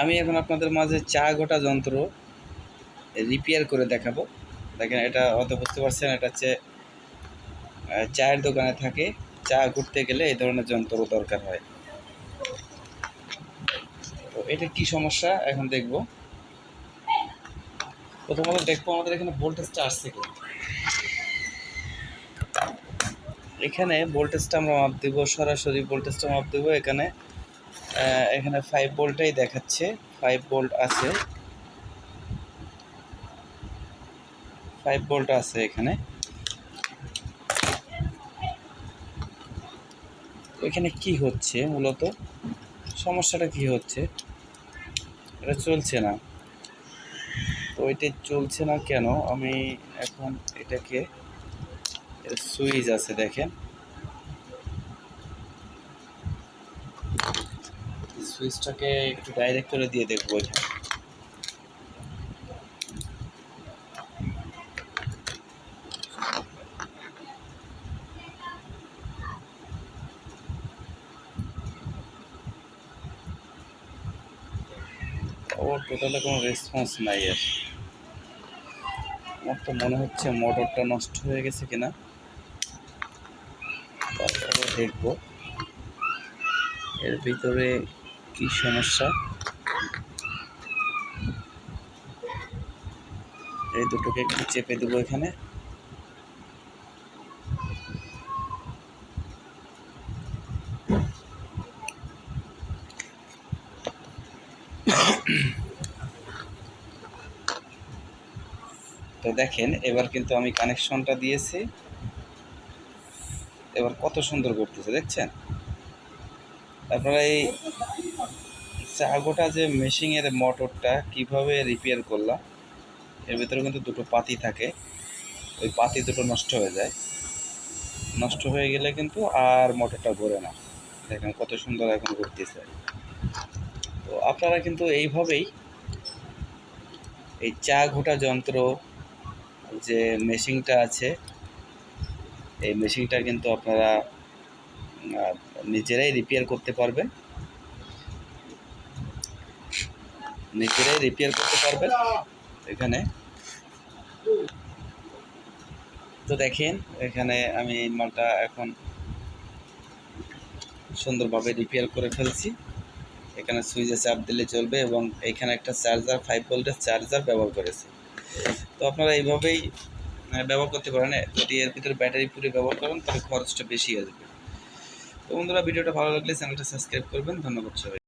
আমি এখন আপনাদের মাঝে চা গোটা যন্ত্র রিপেয়ার করে দেখাবো। দেখেন, এটা হয়তো বুঝতে পারছেন, এটা হচ্ছে চায়ের দোকানে থাকে। চা ঘুরতে গেলে এই ধরনের যন্ত্র দরকার হয়। তো এটা কি সমস্যা? এখন দেখব। প্রথমত দেখব, আমাদের এখানে ভোল্টেজটা আসছে কি? এখানে ভোল্টেজটা আমরা মাপ দেবো, সরাসরি ভোল্টেজটা মাপ দেবো। এখানে এখানে ফাইভ ভোল্টটাই দেখাচ্ছে। ফাইভ বোল্ট আছে। ফাইভ বোল্ট আছে এখানে। এখানে কি হচ্ছে মূলত? সমস্যাটা কি হচ্ছে? এটা চলছে না। তো এটা চলছে না কেন? আমি এখন এটাকে সুইচ আছে দেখেন। সুইচটাকে একটু ডাইরেক্ট করে দিয়ে দেখব এখানে টোটালে কোনো রেসপন্স নাই আর। আমার তো মনে হচ্ছে মোটরটা নষ্ট হয়ে গেছে কিনা। তারপরে দেখব। এর ভিতরে কি সমস্যা? এই দুটোকে একটু চেপে দেবো এখানে। তো দেখেন, এবার কিন্তু আমি কানেকশনটা দিয়েছি। এবার কত সুন্দর করতেছে, দেখছেন? আপনারা এই চাগোটা যে মেশিনের মোটরটা কীভাবে রিপেয়ার করলাম, এর ভিতরে কিন্তু দুটো পাতি থাকে। ওই পাতি দুটো নষ্ট হয়ে যায়। নষ্ট হয়ে গেলে কিন্তু আর মোটরটা ঘোরে না। দেখেন কত সুন্দর এখন ঘুরতেছে। তো আপনারা কিন্তু এইভাবেই এই চা ঘোটা যন্ত্র যে মেশিনটা আছে, এই মেশিনটা কিন্তু আপনারা নিজেরাই রিপেয়ার করতে পারবেন নিজেরাই রিপেয়ার করতে পারবেন এখানে। তো দেখেন, এখানে আমি মালটা এখন সুন্দরভাবে রিপেয়ার করে ফেলছি। এখানে সুইচে চাপ দিলে চলবে এবং এখানে একটা চার্জার ফাইভ ভোল্টের চার্জার ব্যবহার করেছি। তো আপনারা এইভাবেই ব্যবহার করতে পারেন। যদি এর ভিতরে ব্যাটারি পুরে ব্যবহার করেন, তাহলে খরচটা বেশি আসবে তো বন্ধুরা ভিডিওটা ভালো লাগলে চ্যানেলটা সাবস্ক্রাইব করবেন। ধন্যবাদ সবাই